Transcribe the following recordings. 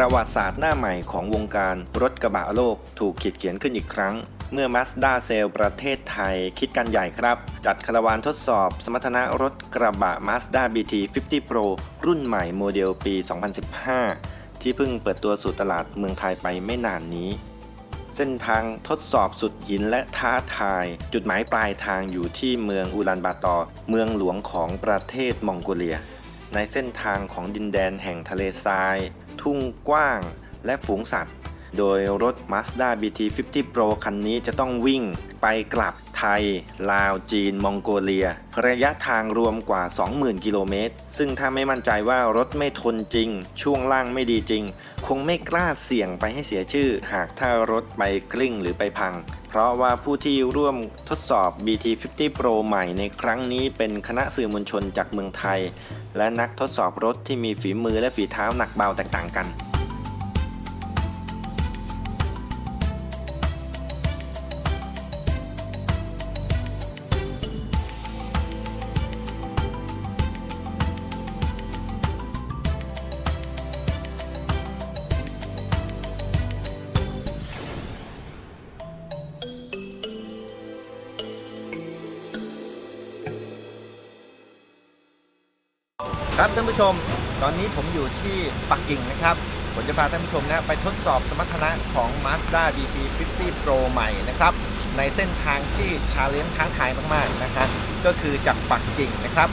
ประวัติศาสตร์หน้าใหม่ของวงการรถกระบะโลกถูกขีดเขียนขึ้นอีกครั้ง เมื่อ Mazda c e l l ประเทศไทยคิดกันใหญ่ครับ จัดคาราวานทดสอบ สมรรถนะรถกระบะ Mazda BT 50 Pro รุ่นใหม่โมเดลปี 2015 ที่เพิ่งเปิดตัวสู่ตลาดเมืองไทยไปไม่นานนี้ เส้นทางทดสอบสุดหินและท้าทาย จุดหมายปลายทางอยู่ที่เมืองอูลันบาตอ เมืองหลวงของประเทศมองโกเลีย ในเส้นทางของดินแดนแห่งทะเลทราย ทุ่งกว้าง และฝูงสัตว์ โดยรถ Mazda BT 50 Pro คันนี้จะต้องวิ่งไปกลับไทย ลาว จีน มองโกเลีย ระยะทางรวมกว่า 20,000 กิโลเมตร ซึ่งถ้าไม่มั่นใจว่ารถไม่ทนจริง ช่วงล่างไม่ดีจริง คงไม่กล้าเสี่ยงไปให้เสียชื่อ หากถ้ารถไปกลิ้งหรือไปพัง เพราะว่าผู้ที่ร่วมทดสอบ BT 50 Pro ใหม่ในครั้งนี้เป็นคณะสื่อมวลชนจากเมืองไทย และนักทดสอบรถที่มีฝีมือและฝีเท้าหนักเบาแตกต่างกัน ผู้ชม ตอนนี้ผมอยู่ที่ปักกิ่งนะครับ ผมจะพาท่านผู้ชมนะไปทดสอบสมรรถนะของ Mazda BT 50 Pro ใหม่นะครับ ในเส้นทางที่ชาเลนจ์ท้าทายมากๆนะฮะก็คือจากปักกิ่งนะครับ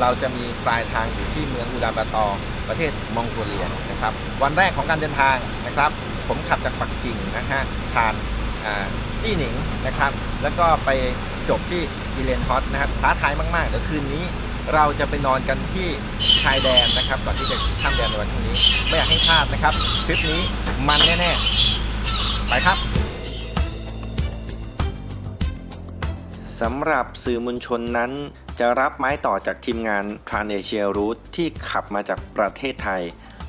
เราจะมีปลายทางอยู่ที่เมืองอูดาบาตอร์ประเทศมองโกเลียนะครับ วันแรกของการเดินทางนะครับ ผมขับจากปักกิ่งนะฮะผ่านจี้หนิงนะครับ แล้วก็ไปจบที่อีเลนฮอตนะครับท้าทายมากๆเดี๋ยวคืนนี้ เราจะไปนอนกันที่ชายแดนนะครับก่อนที่จะข้ามแดนในวันพรุ่งนี้ ไม่อยากให้พลาดนะครับทริปนี้มันแน่ๆ ไปครับสำหรับสื่อมวลชนนั้น จะรับไม้ต่อจากทีมงาน t r a n a s i a Route ที่ขับมาจากประเทศไทย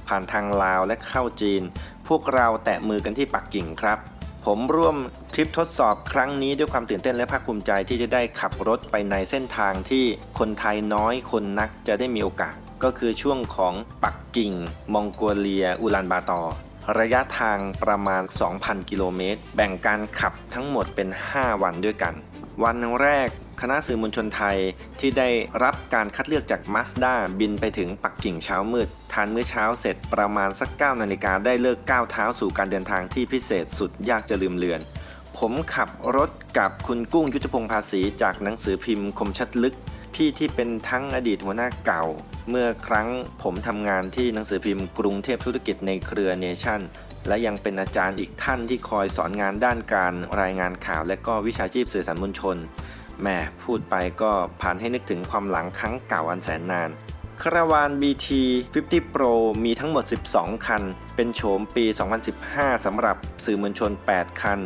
ผ่านทางลาวและเข้าจีน พวกเราแตะมือกันที่ปักกิ่งครับ ผมร่วมทริปทดสอบครั้งนี้ด้วยความตื่นเต้นและภาคภูมิใจที่จะได้ขับรถไปในเส้นทางที่คนไทยน้อยคนนักจะได้มีโอกาส ก็คือช่วงของปักกิ่ง มองโกเลีย อุลานบาตอร์ระยะทางประมาณ 2,000 กิโลเมตร แบ่งการขับทั้งหมดเป็น 5 วันด้วยกัน วันแรก คณะสื่อมวลชนไทยที่ได้รับการคัดเลือกจาก Mazda บินไปถึงปักกิ่งเช้ามืด ทานมื้อเช้าเสร็จประมาณสัก9นาฬิกาได้เลิกก้าวเท้าสู่การเดินทางที่พิเศษสุดยากจะลืมเลือน ผมขับรถกับคุณกุ้งยุทธพงศ์ภาษีจากหนังสือพิมพ์คมชัดลึกพี่ที่เป็นทั้งอดีตหัวหน้าเก่า เมื่อครั้งผมทำงานที่หนังสือพิมพ์กรุงเทพธุรกิจในเครือเนชั่นและยังเป็นอาจารย์อีกท่านที่คอยสอนงานด้านการรายงานข่าวและก็วิชาชีพสื่อสารมวลชน แม่พูดไปก็ผ่านให้นึกถึงความหลังครั้งเก่าอันแสนนานคาราวาน BT 50 Pro มีทั้งหมด 12 คัน เป็นโฉมปี 2015 สำหรับสื่อมวลชน 8 คัน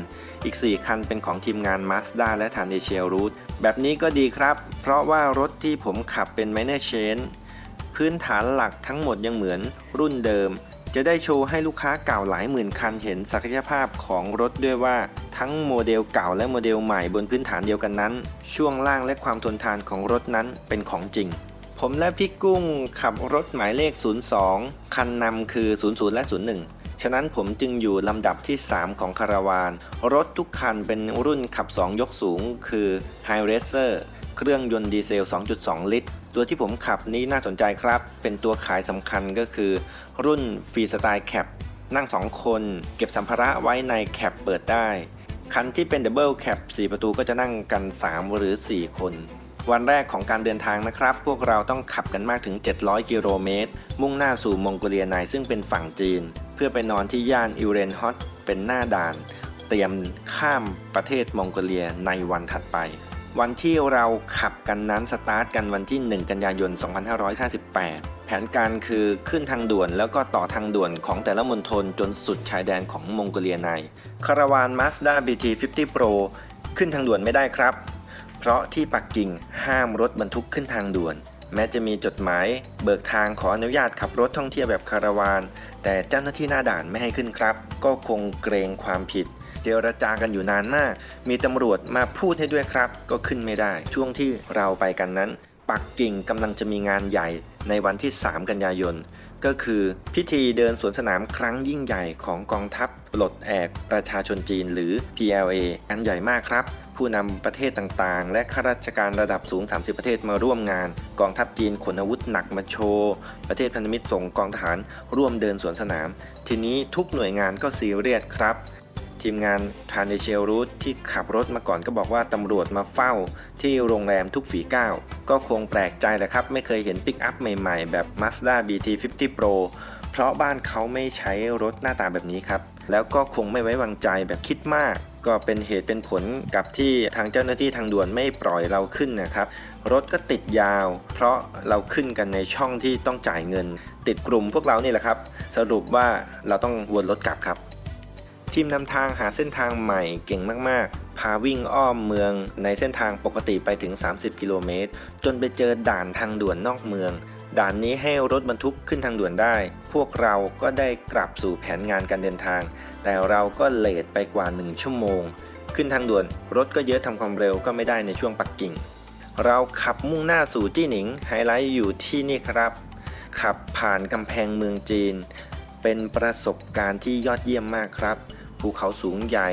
อีก 4 คันเป็นของทีมงาน Mazda และ t a n e s i a Route แบบนี้ก็ดีครับ เพราะว่ารถที่ผมขับเป็น Minor Change พื้นฐานหลักทั้งหมดยังเหมือนรุ่นเดิม จะได้โชว์ให้ลูกค้าเก่าหลายหมื่นคันเห็นศักยภาพของรถด้วยว่าทั้งโมเดลเก่าและโมเดลใหม่บนพื้นฐานเดียวกันนั้น ช่วงล่างและความทนทานของรถนั้นเป็นของจริง ผมและพี่กุ้งขับรถหมายเลข 02 คันนำคือ 00 และ 01 ฉะนั้นผมจึงอยู่ลำดับที่ 3 ของคาราวาน รถทุกคันเป็นรุ่นขับ 2 ยกสูง คือ High Racer เครื่องยนต์ดีเซล 2.2 ลิตร ตัวที่ผมขับนี้น่าสนใจครับ เป็นตัวขายสำคัญก็คือ รุ่นฟรีสไตล์แคปนั่ง 2 คน เก็บสัมภาระไว้ในแคปเปิดได้ คันที่เป็นดับเบิลแคป4ประตูก็จะนั่งกัน 3 หรือ 4 คน วันแรกของการเดินทางนะครับ พวกเราต้องขับกันมากถึง 700 กิโลเมตร มุ่งหน้าสู่มองโกเลียในซึ่งเป็นฝั่งจีน เพื่อไปนอนที่ย่านอิวเรนฮอตเป็นหน้าด่าน เตรียมข้ามประเทศมองโกเลียในวันถัดไป วันที่เราขับกันนั้นสตาร์ทกันวันที่ 1 กันยายน 2558 แผนการคือขึ้นทางด่วนแล้วก็ต่อทางด่วนของแต่ละมณฑลจนสุดชายแดนของมองโกเลียใน คาราวาน Mazda BT 50 Pro ขึ้นทางด่วนไม่ได้ครับ เพราะที่ปักกิ่งห้ามรถบรรทุกขึ้นทางด่วน แม้จะมีจดหมายเบิกทางขออนุญาตขับรถท่องเที่ยวแบบคาราวาน แต่เจ้าหน้าที่หน้าด่านไม่ให้ขึ้นครับ ก็คงเกรงความผิด เจรจากันอยู่นานมาก มีตำรวจมาพูดให้ด้วยครับ ก็ขึ้นไม่ได้ ช่วงที่เราไปกันนั้นปัปักกิ่งกำลังจะมีงานใหญ่ในวันที่ 3 กันยายน ก็คือพิธีเดินสวนสนามครั้งยิ่งใหญ่ของกองทัพปลดแอกประชาชนจีนหรือ PLA อันใหญ่มากครับผู้นำประเทศต่างๆ และข้าราชการระดับสูง 30 ประเทศมาร่วมงาน กองทัพจีนขนอาวุธหนักมาโชว์ ประเทศพันธมิตรส่งกองทหารร่วมเดินสวนสนาม ทีนี้ทุกหน่วยงานก็ซีเรียสครับ ทีมงานทานเดเชลรูทที่ขับรถมาก่อนก็บอกว่าตำรวจมาเฝ้าที่โรงแรมทุกฝีก้าวก็คงแปลกใจแหละครับ ไม่เคยเห็นปิกอัพใหม่ๆ แบบ Mazda BT50 Pro เพราะบ้านเขาไม่ใช้รถหน้าตาแบบนี้ครับ แล้วก็คงไม่ไว้วางใจแบบคิดมาก ก็เป็นเหตุเป็นผลกับที่ทางเจ้าหน้าที่ทางด่วนไม่ปล่อยเราขึ้นนะครับ รถก็ติดยาว เพราะเราขึ้นกันในช่องที่ต้องจ่ายเงิน ติดกลุ่มพวกเรานี่แหละครับ สรุปว่าเราต้องวนรถกลับครับ ทีมนำทางหาเส้นทางใหม่เก่งมากๆ พาวิ่งอ้อมเมืองในเส้นทางปกติไปถึง 30 กิโลเมตร จนไปเจอด่านทางด่วนนอกเมือง ด่านนี้ให้รถบรรทุกขึ้นทางด่วนได้ พวกเราก็ได้กลับสู่แผนงานการเดินทาง แต่เราก็เลทไปกว่า 1 ชั่วโมง ขึ้นทางด่วนรถก็เยอะทำความเร็วก็ไม่ได้ในช่วงปักกิ่ง เราขับมุ่งหน้าสู่จี้หนิงไฮไลท์อยู่ที่นี่ครับ ขับผ่านกำแพงเมืองจีน เป็นประสบการณ์ที่ยอดเยี่ยมมากครับ ภูเขาสูงใหญ่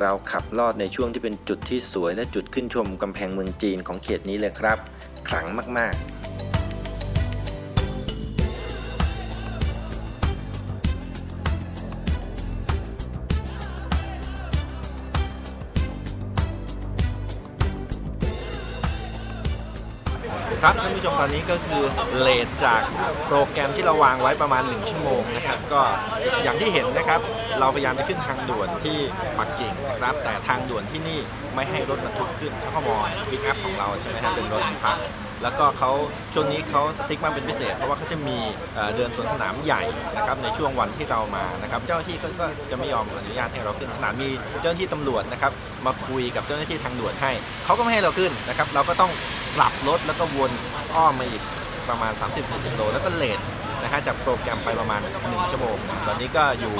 เราขับลอดในช่วงที่เป็นจุดที่สวยและจุดขึ้นชมกำแพงเมืองจีนของเขตนี้เลยครับ ขลังมาก ๆครับท่านผู้ชมตอนนี้ก็คือเลทจากโปรแกรมที่เราวางไว้ประมาณ 1 ชั่วโมงนะครับ ก็อย่างที่เห็นนะครับ เราพยายามไปขึ้นทางด่วนที่ปักกิ่งนะครับ แต่ทางด่วนที่นี่ไม่ให้รถบรรทุกขึ้นเขาก็มองบิ๊กอัพของเราใช่ไหมครับเป็นรถพักแล้วก็เขาช่วงนี้เขาสติ๊กมาเป็นพิเศษ เพราะว่าเขาจะมีเดินสวนสนามใหญ่นะครับในช่วงวันที่เรามานะครับ เจ้าหน้าที่ก็ก็จะไม่ยอมอนุญาตให้เราขึ้นสนามมีเจ้าหน้าที่ตำรวจนะครับมาคุยกับเจ้าหน้าที่ทางด่วนให้เขาก็ไม่ให้เราขึ้นนะครับ เราก็ต้องกลับรถแล้วก็วนอ้อมมาอีกประมาณ 30-40โลแล้วก็เลท นะฮะจากโปรแกรมไปประมาณ 1 ชั่วโมงตอนนี้ก็อยู่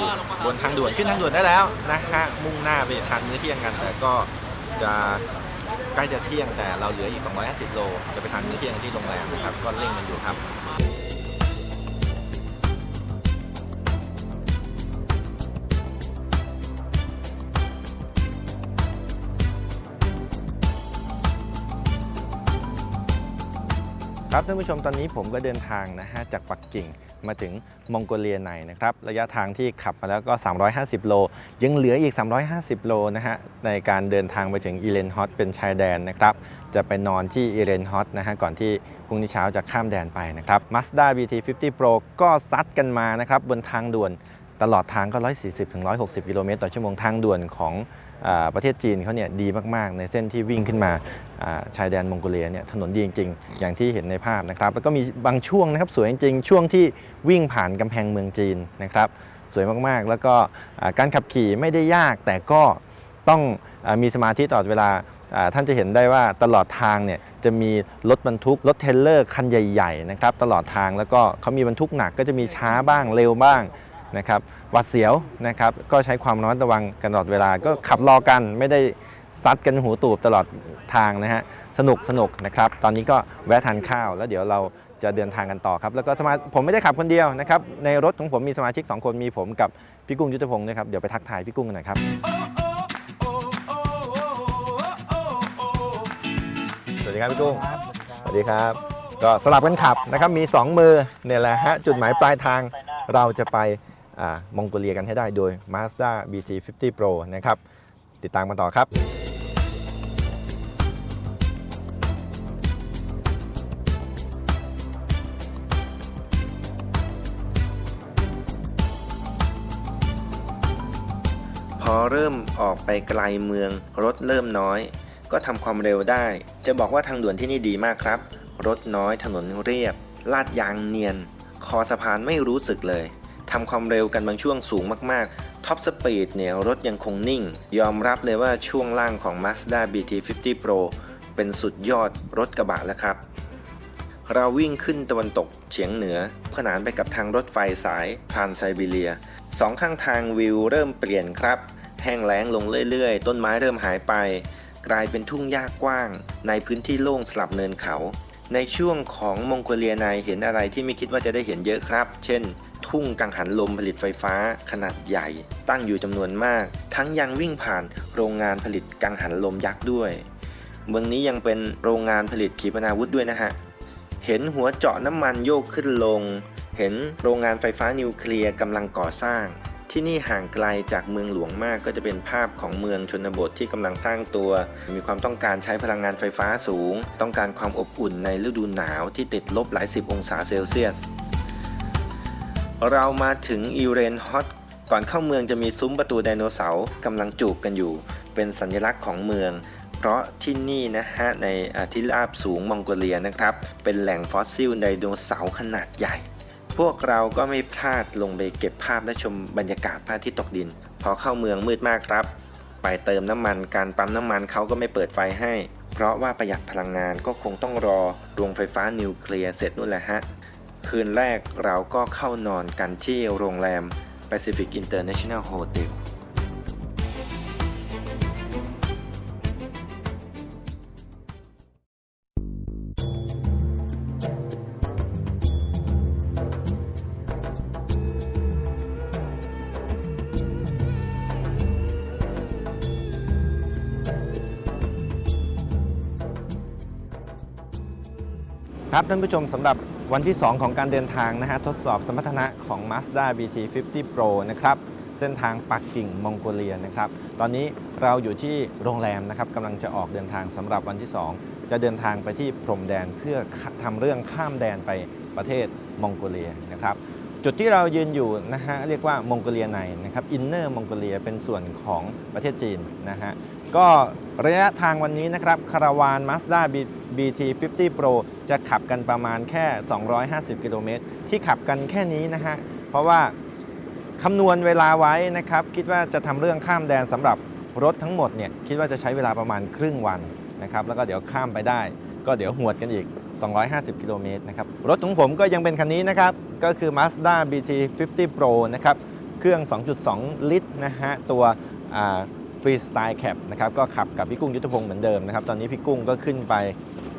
บนทางด่วนขึ้นทางด่วนได้แล้วนะฮะมุ่งหน้าไปทานมื้อเที่ยงกัน แต่ก็จะใกล้จะเที่ยงแต่เราเหลืออีก 250 โล จะไปทานมื้อเที่ยงที่โรงแรมนะครับก็เร่งกันอยู่ครับ ครับท่านผู้ชมตอนนี้ผมก็เดินทางนะฮะจากปักกิ่งมาถึงมองโกเลียในนะครับระยะทางที่ขับมาแล้วก็ 350 โล ยังเหลืออีก 350 โลนะฮะในการเดินทางไปถึงอีเลนฮอตเป็นชายแดนนะครับจะไปนอนที่อีเลนฮอตนะฮะก่อนที่พรุ่งนี้เช้าจะข้ามแดนไปนะครับ Mazda BT50 Pro ก็ซัดกันมานะครับบนทางด่วนตลอดทางก็ 140-160 กิโลเมตรต่อชั่วโมงทางด่วนของ ประเทศจีนเขาเนี่ยดีมาก ๆ ในเส้นที่วิ่งขึ้นมาชายแดนมองโกเลียเนี่ยถนนดีจริง ๆ อย่างที่เห็นในภาพนะครับแล้วก็มีบางช่วงนะครับสวยจริง ๆ ช่วงที่วิ่งผ่านกำแพงเมืองจีนนะครับสวยมากๆ แล้วก็การขับขี่ไม่ได้ยากแต่ก็ต้องอมีสมาธิตลอดเวลาอ่าท่านจะเห็นได้ว่าตลอดทางเนี่ยจะมีรถบรรทุกรถเทรลเลอร์คันใหญ่ๆนะครับตลอดทางแล้วก็เขามีบรรทุกหนักก็จะมีช้าบ้างเร็วบ้างนะครับ หวัดเสียวนะครับก็ใช้ความระมัดระวังกันตลอดเวลา ก็ขับรอกันไม่ได้ซัดกันหูตูบตลอดทางนะฮะสนุกสนุกนะครับ ตอนนี้ก็แวะทานข้าว แล้วเดี๋ยวเราจะเดินทางกันต่อครับ แล้วก็สมาผมไม่ได้ขับคนเดียวนะครับ ในรถของผมมีสมาชิก 2 คนมีผมกับพี่กุ้งยุทธพงศ์ด้วยครับ เดี๋ยวไปทักทายพี่กุ้งกันหน่อยครับ สวัสดีครับพี่กุ้ง สวัสดีครับ ก็สลับกันขับนะครับ มี 2 มือเนี่ยแหละฮะ จุดหมายปลายทางเราจะไปอา มองโกเลียกันให้ได้โดย Mazda BT50 Pro นะครับ ติดตามกันต่อครับ พอเริ่มออกไปไกลเมือง รถเริ่มน้อย ก็ทำความเร็วได้ จะบอกว่าทางด่วนที่นี่ดีมากครับ รถน้อยถนนเรียบ ลาดยางเนียน คอสะพานไม่รู้สึกเลย ทำความเร็วกันบางช่วงสูงมากๆ ท็อปสปีดเนี่ยรถยังคงนิ่ง ยอมรับเลยว่าช่วงล่างของ Mazda BT50 Pro เป็นสุดยอดรถกระบะแล้วครับ เราวิ่งขึ้นตะวันตกเฉียงเหนือ ขนานไปกับทางรถไฟสายทรานไซบีเรียสองข้างทางวิวเริ่มเปลี่ยนครับ แห้งแล้งลงเรื่อยๆ ต้นไม้เริ่มหายไป กลายเป็นทุ่งหญ้ากว้าง ในพื้นที่โล่งสลับเนินเขา ในช่วงของมองโกเลียในเห็นอะไรที่ไม่คิดว่าจะได้เห็นเยอะครับ เช่น ทุ่งกังหันลมผลิตไฟฟ้าขนาดใหญ่ ตั้งอยู่จำนวนมาก ทั้งยังวิ่งผ่านโรงงานผลิตกังหันลมยักษ์ด้วย เมืองนี้ยังเป็นโรงงานผลิตขีปนาวุธด้วยนะฮะ เห็นหัวเจาะน้ำมันโยกขึ้นลง เห็นโรงงานไฟฟ้านิวเคลียร์กำลังก่อสร้าง ที่นี่ห่างไกลจากเมืองหลวงมากก็จะเป็นภาพของเมืองชนบทที่กำลังสร้างตัว มีความต้องการใช้พลังงานไฟฟ้าสูง ต้องการความอบอุ่นในฤดูหนาวที่ติดลบหลายสิบองศาเซลเซียส เรามาถึงอิเรนฮอตก่อนเข้าเมืองจะมีซุ้มประตูไดโนเสาร์กำลังจูบกันอยู่ เป็นสัญลักษณ์ของเมือง เพราะที่นี่นะฮะในที่ราบสูงมองโกเลียนะครับ เป็นแหล่งฟอสซิลไดโนเสาร์ขนาดใหญ่ พวกเราก็ไม่พลาดลงไปเก็บภาพและชมบรรยากาศพระอาทิตย์ตกดิน พอเข้าเมืองมืดมากครับ ไปเติมน้ำมันการปั๊มน้ำมันเขาก็ไม่เปิดไฟให้ เพราะว่าประหยัดพลังงานก็คงต้องรอโรงไฟฟ้านิวเคลียร์เสร็จนู่นแหละฮะ คืนแรกเราก็เข้านอนกันที่โรงแรม Pacific International Hotel ครับท่านผู้ชมสำหรับ วันที่ 2 ของการเดินทางนะฮะทดสอบสมรรถนะของ Mazda BT50 Pro นะครับเส้นทางปักกิ่งมองโกเลียนะครับตอนนี้เราอยู่ที่โรงแรมนะครับกำลังจะออกเดินทางสำหรับวันที่ 2 จะเดินทางไปที่พรมแดนเพื่อทำเรื่องข้ามแดนไปประเทศมองโกเลียนะครับ จุดที่เรายืนอยู่นะฮะเรียกว่ามองโกเลียในนะครับอินเนอร์มองโกเลียเป็นส่วนของประเทศจีนนะฮะก็ระยะทางวันนี้นะครับคาราวาน Mazda BT50 Pro จะขับกันประมาณแค่ 250 กิโลเมตร ที่ขับกันแค่นี้นะฮะเพราะว่าคำนวณเวลาไว้นะครับ คิดว่าจะทำเรื่องข้ามแดนสำหรับรถทั้งหมดเนี่ยคิดว่าจะใช้เวลาประมาณครึ่งวันนะครับแล้วก็เดี๋ยวข้ามไปได้ ก็เดี๋ยวหวดกันอีก 250 กิโลเมตรนะครับ รถของผมก็ยังเป็นคันนี้นะครับ ก็คือ Mazda BT50 Pro นะครับ เครื่อง 2.2 ลิตรนะฮะ ตัวฟรีสไตล์แคปนะครับ ก็ขับกับพี่กุ้งยุทธพงศ์เหมือนเดิมนะครับ ตอนนี้พี่กุ้งก็ขึ้นไป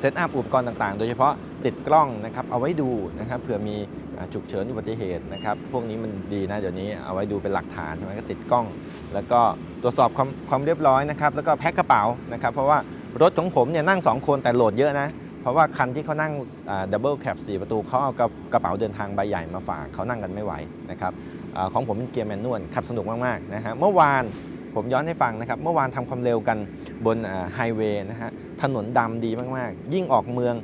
เซตอัพอุปกรณ์ต่างๆ โดยเฉพาะติดกล้องนะครับ เอาไว้ดูนะครับ เผื่อมีฉุกเฉินอุบัติเหตุนะครับ พวกนี้มันดีนะ เดี๋ยวนี้เอาไว้ดูเป็นหลักฐานใช่ไหมก็ติดกล้อง แล้วก็ตรวจสอบความความเรียบร้อยนะครับ แล้วก็แพ็คกระเป๋านะครับ เพราะว่ารถของผมเนี่ยนั่ง 2 คนแต่โหลดเยอะนะ เพราะว่าคันที่เขานั่งดับเบิลแคป4ประตูเขาเอากระกระเป๋าเดินทางใบใหญ่มาฝากเขานั่งกันไม่ไหวนะครับอของผมเป็นเกียร์แมนนวลขับสนุกมากๆนะฮะเมื่อวานผมย้อนให้ฟังนะครับ เมื่อวานทำความเร็วกันบนไฮเวย์นะฮะถนนดำดีมากๆ ยิ่งออกเมือง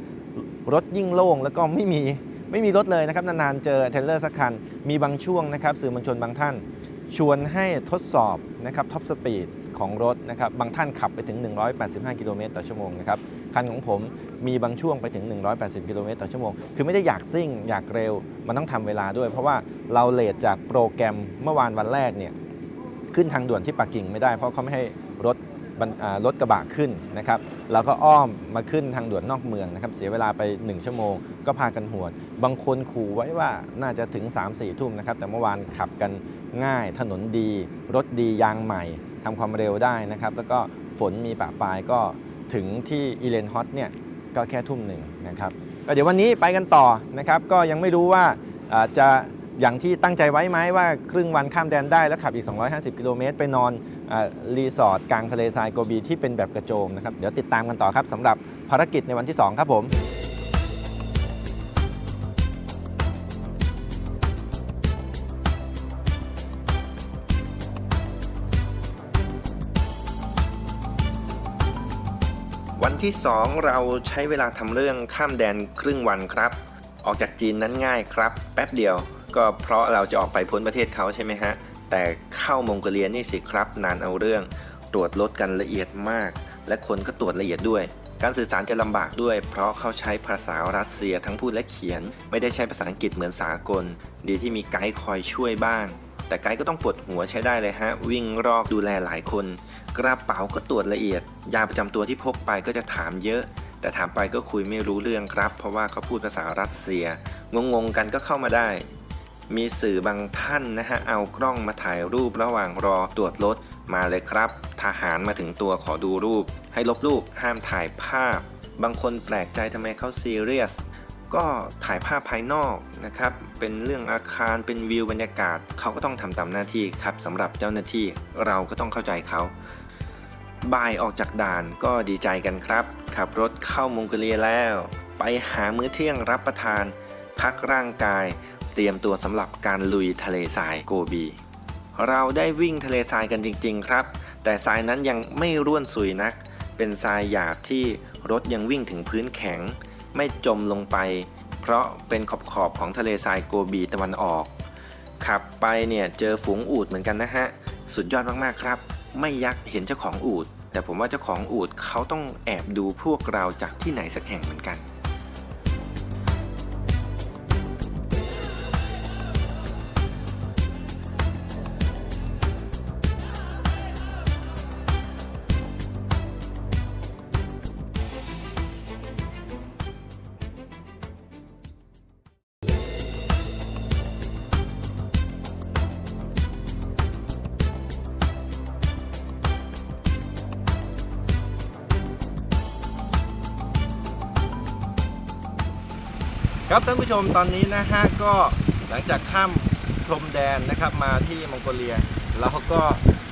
รถยิ่งโล่งแล้วก็ไม่มีไม่มีรถเลยนะครับ นานๆเจอเทเลอร์สักคัน มีบางช่วงนะครับสื่อมวลชนบางท่าน ชวนให้ทดสอบนะครับท็อปสปีด ของรถนะครับบางท่านขับไปถึง 185 กิโลเมตรต่อชั่วโมงนะครับคันของผมมีบางช่วงไปถึง 180 กิโลเมตรต่อชั่วโมง คือไม่ได้อยากซิ่งอยากเร็ว มันต้องทำเวลาด้วย เพราะว่าเราเลทจากโปรแกรมเมื่อวานวันแรกเนี่ยขึ้นทางด่วนที่ปักกิ่งไม่ได้เพราะเขาไม่ให้รถรรอ่ารถกระบะขึ้นนะครับเราก็อ้อมมาขึ้นทางด่วนนอกเมืองนะครับ เสียเวลาไป 1 ชั่วโมง ก็พากันหวด บางคนขู่ไว้ว่าน่าจะถึง 3-4 ทุ่มนะครับ แต่เมื่อวานขับกันง่าย ถนนดี รถดียางใหม่ ทำความเร็วได้นะครับ แล้วก็ฝนมีปะปลายก็ถึงที่อีเลนฮอตเนี่ยก็แค่ทุ่มหนึ่งนะครับก็เดี๋ยววันนี้ไปกันต่อนะครับ ก็ยังไม่รู้ว่าจะอย่างที่ตั้งใจไว้ไหมว่าครึ่งวันข้ามแดนได้แล้วขับอีก 250 กิโลเมตร ไปนอนอรีสอร์ทกลางทะเลทรายโกบีที่เป็นแบบกระโจมนะครับ เดี๋ยวติดตามกันต่อครับสำหรับภารกิจในวันที่ 2 ครับผม ที่ 2 เราใช้เวลาทำเรื่องข้ามแดนครึ่งวันครับ ออกจากจีนนั้นง่ายครับ แป๊บเดียว ก็เพราะเราจะออกไปพ้นประเทศเขาใช่ไหมฮะ แต่เข้ามองโกเลียนี่สิครับ นานเอาเรื่อง ตรวจรถกันละเอียดมาก และคนก็ตรวจละเอียดด้วย การสื่อสารจะลำบากด้วย เพราะเขาใช้ภาษารัสเซียทั้งพูดและเขียน ไม่ได้ใช้ภาษาอังกฤษเหมือนสากล ดีที่มีไกด์คอยช่วยบ้าง แต่ไกด์ก็ต้องปวดหัวใช้ได้เลยฮะ วิ่งรอบดูแลหลายคน กระเป๋าก็ตรวจละเอียด ยาประจำตัวที่พกไปก็จะถามเยอะ แต่ถามไปก็คุยไม่รู้เรื่องครับ เพราะว่าเขาพูดภาษารัสเซีย งงๆกันก็เข้ามาได้ มีสื่อบางท่านนะฮะ เอากล้องมาถ่ายรูประหว่างรอตรวจรถมาเลยครับ ทหารมาถึงตัวขอดูรูป ให้ลบรูปห้ามถ่ายภาพ บางคนแปลกใจทำไมเขาซีเรียส ก็ถ่ายภาพภายนอกนะครับ เป็นเรื่องอาคารเป็นวิวบรรยากาศ เขาก็ต้องทำตามหน้าที่ครับสำหรับเจ้าหน้าที่เราก็ต้องเข้าใจเขาบ่ายออกจากด่านก็ดีใจกันครับ ขับรถเข้ามองโกเลียแล้ว ไปหามื้อเที่ยงรับประทาน พักร่างกาย เตรียมตัวสำหรับการลุยทะเลทรายโกบี เราได้วิ่งทะเลทรายกันจริง ๆ ครับ แต่ทรายนั้นยังไม่ร่วนสุยนัก เป็นทรายหยาบที่รถยังวิ่งถึงพื้นแข็ง ไม่จมลงไป เพราะเป็นขอบขอบของทะเลทรายโกบีตะวันออก ขับไปเนี่ยเจอฝูงอูดเหมือนกันนะฮะ สุดยอดมากๆครับ ไม่ยักเห็นเจ้าของอูด แต่ผมว่าเจ้าของอูดเขาต้องแอบดูพวกเราจากที่ไหนสักแห่งเหมือนกัน ครับท่านผู้ชมตอนนี้นะฮะก็หลังจากข้ามพรมแดนนะครับมาที่มองโกเลียแล้วเขาก็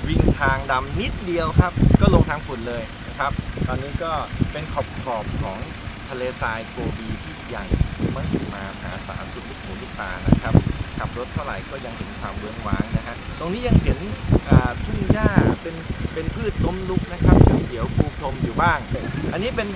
วิ่งทางดำนิดเดียวครับ ก็ลงทางฝุ่นเลยนะครับ ตอนนี้ก็เป็นขอบขอบของทะเลทรายโกบีที่ใหญ่มากมาหาสารสุดลูกหูลูกตานะครับ ขับรถเท่าไหร่ก็ยังเห็นความเบื้องว้างนะฮะตรงนี้ยังเห็นทุ่งหญ้าเป็นเป็นพืชล้มลุกนะครับเขียวปูพรมอยู่บ้าง อันนี้เป็น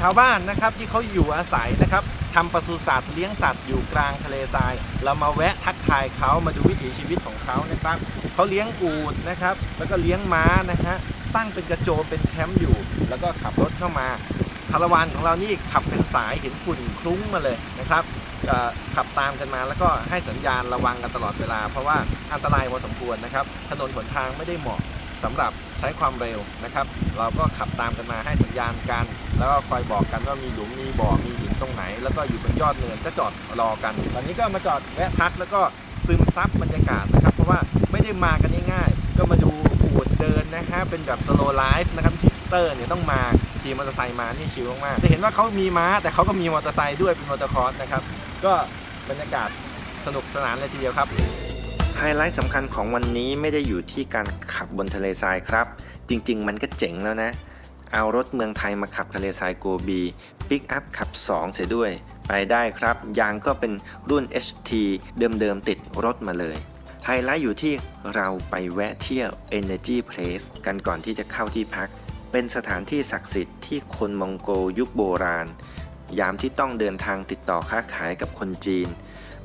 ชาวบ้านนะครับที่เขาอยู่อาศัยนะครับทำปศุสัตว์เลี้ยงสัตว์อยู่กลางทะเลทราย เรามาแวะทักทายเขามาดูวิถีชีวิตของเขานะครับเขาเลี้ยงอูฐนะครับ แล้วก็เลี้ยงม้านะฮะตั้งเป็นกระโจมเป็นแคมป์อยู่ แล้วก็ขับรถเข้ามาคาราวานของเรานี่ขับเป็นสายเห็นฝุ่นคลุ้งมาเลยนะครับ ขับตามกันมา แล้วก็ให้สัญญาณระวังกันตลอดเวลา เพราะว่าอันตรายพอสมควรนะครับ ถนนหนทางไม่ได้เหมาะสำหรับใช้ความเร็วนะครับ เราก็ขับตามกันมาให้สัญญาณกัน แล้วก็คอยบอกกันว่ามีหลุมมีบ่อมีหินตรงไหน แล้วก็อยู่บนยอดเนินก็จอดรอกัน ตอนนี้ก็มาจอดแวะพักแล้วก็ซึมซับบรรยากาศนะครับ เพราะว่าไม่ได้มากันง่ายๆก็มาดูอูดเดินนะฮะเป็นแบบสโลไลฟ์นะครับฮิปสเตอร์เนี่ยต้องมาขี่มอเตอร์ไซค์มาที่ชิลมากๆจะเห็นว่าเขามีม้าแต่เขาก็มีมอเตอร์ไซค์ด้วยเป็นมอเตอร์คอร์สนะครับ ก็บรรยากาศสนุกสนานเลยทีเดียวครับ ไฮไลท์สำคัญของวันนี้ไม่ได้อยู่ที่การขับบนทะเลทรายครับ จริง ๆ มันก็เจ๋งแล้วนะ เอารถเมืองไทยมาขับทะเลทรายโกบีปิกอัพขับ 2 เสียด้วย ไปได้ครับ ยางก็เป็นรุ่น HT เดิม ๆ ติดรถมาเลยไฮไลท์อยู่ที่เราไปแวะเที่ยว Energy Place กันก่อนที่จะเข้าที่พัก เป็นสถานที่ศักดิ์สิทธิ์ที่คนมองโกยุคโบราณ ยามที่ต้องเดินทางติดต่อค้าขายกับคนจีน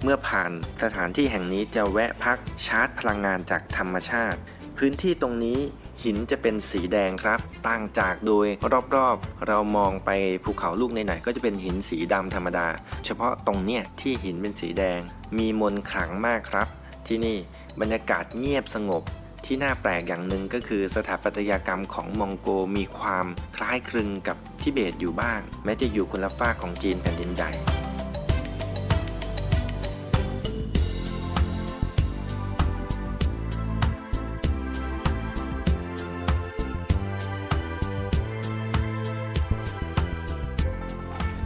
เมื่อผ่านสถานที่แห่งนี้จะแวะพักชาร์จพลังงานจากธรรมชาติ พื้นที่ตรงนี้หินจะเป็นสีแดงครับ ต่างจากโดยรอบๆ เรามองไปภูเขาลูกไหนๆก็จะเป็นหินสีดำธรรมดา เฉพาะตรงเนี้ยที่หินเป็นสีแดง มีมนขลังมากครับ ที่นี่บรรยากาศเงียบสงบ ที่น่าแปลกอย่างหนึ่งก็คือสถาปัตยกรรมของมองโกมีความคล้ายคลึงกับทิเบตอยู่บ้าง แม้จะอยู่คนละฝากของจีนแผ่นดินใหญ่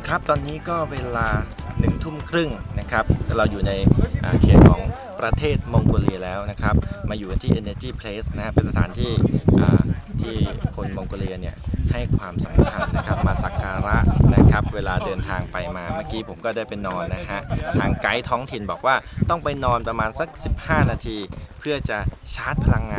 ครับตอนนี้ก็เวลาหนึ่งทุ่มครึ่งนะครับ เราอยู่ในเขตของ ประเทศมองโกเลียแล้วนะครับ มาอยู่ที่ Energy Place นะครับเป็นสถานที่ที่คนมองโกเลียเนี่ยให้ความสำคัญนะครับมาสักการะนะครับ เวลาเดินทางไปมาเมื่อกี้ผมก็ได้ไปนอนนะฮะทางไกด์ท้องถิ่นบอกว่าต้องไปนอนประมาณสัก 15 นาที เพื่อจะชาร์จพลังงาน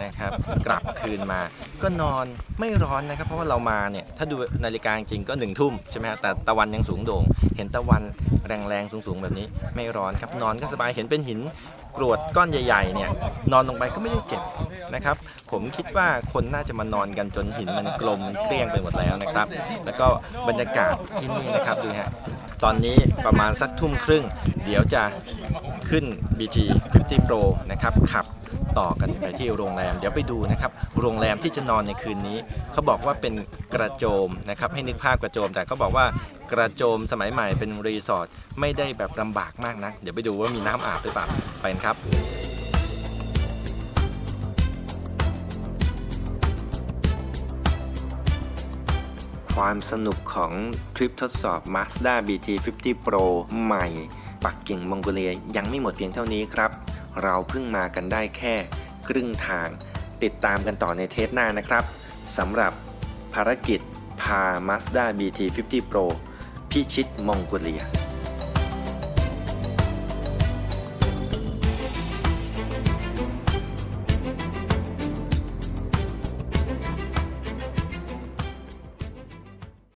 นะครับ กลับคืนมาก็นอนไม่ร้อนนะครับ เพราะว่าเรามาเนี่ยถ้าดูนาฬิกาจริงก็หนึ่งทุ่มใช่ไหมฮะแต่ตะวันยังสูงโด่ง เห็นตะวันแรงๆสูงๆ แบบนี้ไม่ร้อนครับนอนก็สบายเห็นเป็นหินกรวดก้อนใหญ่ๆเนี่ยนอนลงไปก็ไม่ได้เจ็บนะครับ ผมคิดว่าคนน่าจะมานอนกันจนหินมันกลมเกลี้ยงไปหมดแล้วนะครับ แล้วก็บรรยากาศที่นี่นะครับดูฮะตอนนี้ประมาณสักทุ่มครึ่ง เดี๋ยวจะขึ้น BT 50 Pro นะครับขับ ต่อกันไปที่โรงแรม เดี๋ยวไปดูนะครับ โรงแรมที่จะนอนในคืนนี้ เขาบอกว่าเป็นกระโจมนะครับ ให้นึกภาพกระโจม แต่เขาบอกว่ากระโจมสมัยใหม่เป็นรีสอร์ทไม่ได้แบบลำบากมากนะ เดี๋ยวไปดูว่ามีน้ำอาบหรือเปล่าไปกันครับความสนุกของทริปทดสอบ Mazda BT50 Pro ใหม่ ปักกิ่งมองโกเลียยังไม่หมดเพียงเท่านี้ครับ เราเพิ่งมากันได้แค่ครึ่งทาง ติดตามกันต่อในเทปหน้านะครับสำหรับภารกิจพา Mazda BT50 Pro พิชิตมองโกเลีย